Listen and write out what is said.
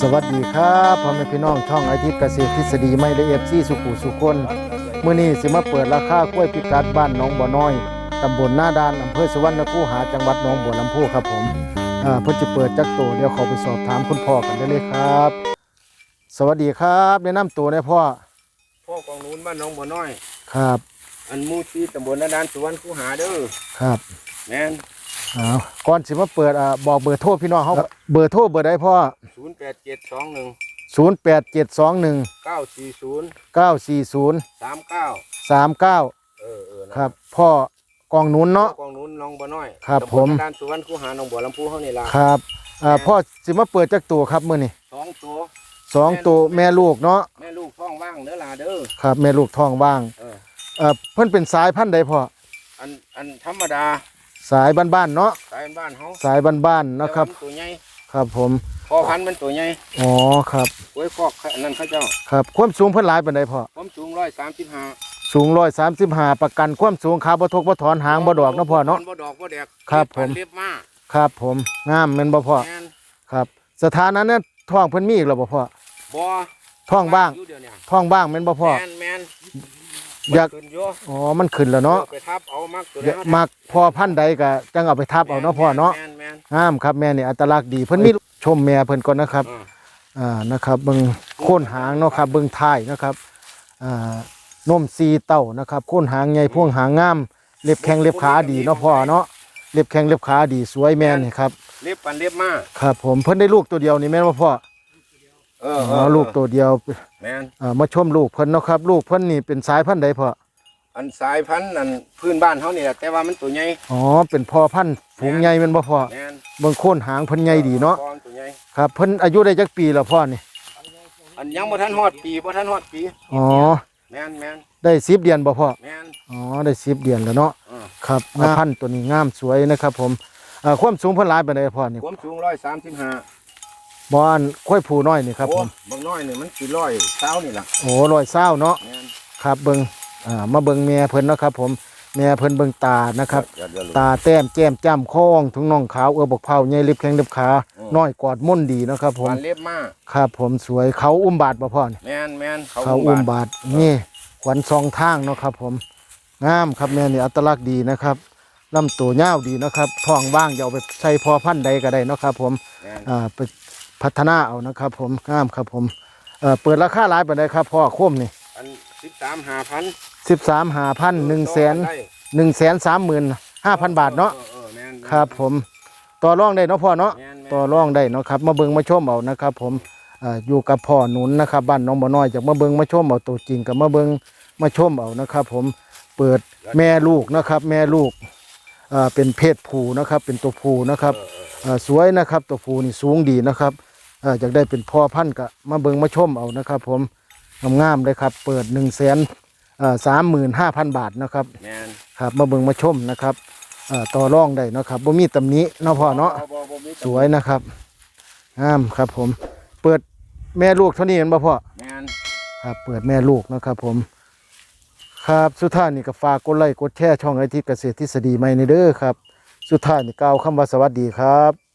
สวัสดีครับพ่อแม่พี่น้องช่องอาทิตย์เกษตรทฤษฎีไม่ละเอียดซี่สุขุสุคนมื้อนี้สิมาเปิดราคากล้วยพิกัดบ้านหนองบ่อน้อยตำบลหน้าดานอำเภอสุวรรณคูหาจังหวัดหนองบัวลำพูครับผมอ่าเพิ่นจะเปิดจักโตเดี๋ยวขอไปสอบถามคุณพ่อกันได้เลยครับ สวัสดีครับแนะนำตัวหนะพ่อพ่อกองนู้นบ้านหน้องบัวน้อย ครับอันหมูซีตำบลนาดานสวนคูหาเด้อครับ แม่น อ้าวก่อนสิมาเปิดอ่าบอกเบอร์โทรพี่น้องเฮาเบอร์โทรเบอร์ใดพ่อศูนย์แปดเจ็ดสองหนึ่ง08721940เก้าสี่ศูนย์สามเก้า39เออเออนะครับ พ่อกองหนุนพ่อเนาะ กองนู้นหน้องบัวน้อยครับตำผมนาดานสวนคูหาหน้องบัวลำพูเฮานี่ล่ะครับอ่าพ่อสิมาเปิดจักตัวครับมื้อนี้สองตัว สองตัวแม่ลูกเนาะแม่ลูกท้องว่างเด้อล่ะเด้อครับแม่ลูกท้องว่างเออเอ่อเพิ่นเป็นสายพันธุ์ใดพ่ออันอันธรรมดา สายบ้านๆเนาะสายบ้านเฮาสายบ้านๆเนาะครับแต่ว่ามันตัวใหญ่ครับผมพ่อพันธุ์มันตัวใหญ่อ๋อครับไว้ฟอกอันนั้นเขาเจ้าครับความสูงเพิ่นหลายปานใดพ่อความสูงร้อยสามสิบห้าสูง135ประกันความสูงขาบ่ทกบ่ถอนหางบ่ดอกเนาะพ่อเนาะบ่ดอกบ่แดกครับผมเรียบมาครับผมงามแม่นบ่พ่อแม่นครับ สถานะเนี่ยท้องเพิ่นมีอีกแล้วบ่พ่อบ่ท้องบ้างอยู่เดี๋ยวเนี่ยท้องบ้างแม่นบ่พ่อแมนแมน อยาก ขึ้นอยู่อ๋อ มันขึ้นแล้วเนาะไปทับเอามักตัวอยากมักพ่อพันธุ์ใดก็จังเอาไปทับเอาเนาะพ่อเนาะ แมนแมนงามครับแม่นี่อัตลักษณ์ดีเพิ่นมีชมแม่เพิ่นก่อนนะครับอ่าอ่านะครับเบิ่งโค่นหางเนาะครับเบิ่งท้ายนะครับอ่านมซีเต้านะครับโค่นหางใหญ่พ่วงหางงาม เล็บแข้งเล็บขาดีเนาะพ่อเนาะเล็บแข้งเล็บขาดีสวยแม่นี่ครับเรียบปันเรียบมาครับผมเพิ่นได้ลูกตัวเดียวนี่แม่นบ่พ่อ เออ๋อลูกตัวเดียวแมนอ่ามาชมลูกเพิ่นเนาะครับ ลูกเพิ่นนี่เป็นสายพันธุ์ใดพ่ออันสายพันธุ์อันพื้นบ้านเฮานี่แหละแต่ว่ามันตัวใหญ่อ๋อเป็นพ่อพันธุ์ฝูงใหญ่แม่นบ่พ่อแมนเบิ่งโค่นหางเพิ่นใหญ่ดีเนาะก้อนตัวใหญ่ครับเพิ่นอายุได้จักปีแล้วพ่อนี่อันยังบ่ทันฮอดปีบ่ทันฮอดปีอ๋อแมนแมนได้10เดือนบ่พ่อแมนอ๋อได้10เดือนแล้วเนาะอ่าครับงามพันธุ์ตัวนี้งามสวยนะครับ ผมเอ่อความสูงเพิ่นหลายปานใดพ่อนี่ความสูง135 บ่อันค่อยผูน้อยนี่ครับโอ้ผมบางน้อยนี่มันสิร้อยเช้านี่ล่ะโอ้ร้อยเศร้าเนาะแมนครับเบิ่งอ่ามาเบิ่งแม่เพิ่นเนาะครับ ผมแม่เพิ่นเบิ่งตานะครับเดี๋ยวเดี๋ยวตาแต้มแก้มจ้ำคองถุงน่องขาวเออบกเผาใหญ่ลิบแข้งลิบขาอืม น้อยกอดม่นดีเนาะครับ ผมปันเรียบมาครับผมสวยเขาอุ้มบาดบ่พ่อนี่แมนแมนเขาอุ้มบาดนี่ขวัญซองทางเนาะครับ ผมงามครับแม่นี่อัตลักษณ์ดีนะครับลำตัวยาวดีนะครับท้องว่างจะเอาไปใช้พอพันธุ์ใดก็ได้เนาะครับ ผมแมนอ่าไป พัฒนาเอานะครับผมงามครับผมเอ่อเปิดราคาหลายปานใดครับพ่อโคมนี่อัน13 5,000สิบสามหาพันหนึ่งแสนหนึ่งแสนสามหมื่นห้าพันบาทเนาะออออแม่นครับผมต่อรองได้เนาะพ่อเนาะ แม่นแม่น ต่อรองได้เนาะครับมาเบิงมาชมเอานะครับ ผมอ่าอยู่กับพ่อหนุนนะครับบ้านน้องบ่อน้อยจากมาเบิงมาชมเอาตัวจริงกับมาเบิงมาชมเอานะครับ ผมเปิดแม่ลูกนะครับ แม่ลูกอ่าเป็นเพศผู้นะครับ เป็นตัวผู้นะครับเออเอออ่าสวยนะครับ ตัวผู้นี่สูงดีนะครับ อ่าอยากได้เป็นพ่อพันธุ์ก็มาเบิงมาชมเอานะครับ ผมงามๆเลยครับ เปิดหนึ่งแสนสามหมื่นห้าพันบาทนะครับแม่นครับมาเบิงมาชมนะครับอ่าต่อรองได้เนาะครับบ่มีตำหนิเนาะพ่อเนาะบ่บ่บ่มีสวยนะครับงามครับ ผม เปิดแม่ลูกเท่านี้เห็นบ่พ่อแม่นครับ เปิดแม่ลูกนะครับ ผม ครับสุดท้ายนี่ก็ฝากกดไลค์กดแชร์ช่องไอทีเกษตรทฤษฎีใหม่ในเด้อครับ สุดท้ายนี่กล่าวคำว่าสวัสดีครับ